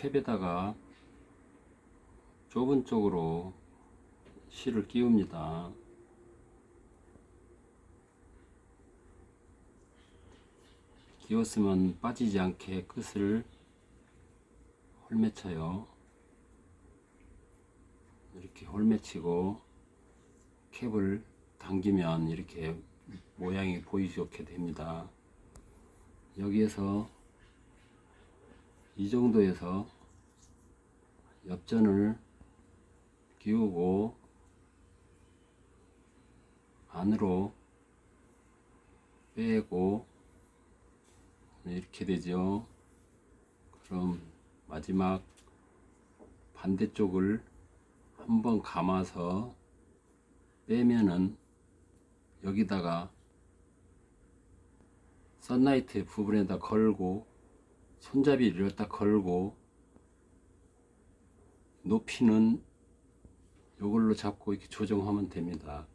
캡에다가 좁은 쪽으로 실을 끼웁니다. 끼웠으면 빠지지 않게 끝을 홀매쳐요. 이렇게 홀매치고 캡을 당기면 이렇게 모양이 보이지 좋게 됩니다. 여기에서 이 정도에서 엽전을 끼우고 안으로 빼고 이렇게 되죠. 그럼 마지막 반대쪽을 한번 감아서 빼면은 여기다가 썬라이트 부분에다 걸고 손잡이를 여기다 걸고 높이는 이걸로 잡고 이렇게 조정하면 됩니다.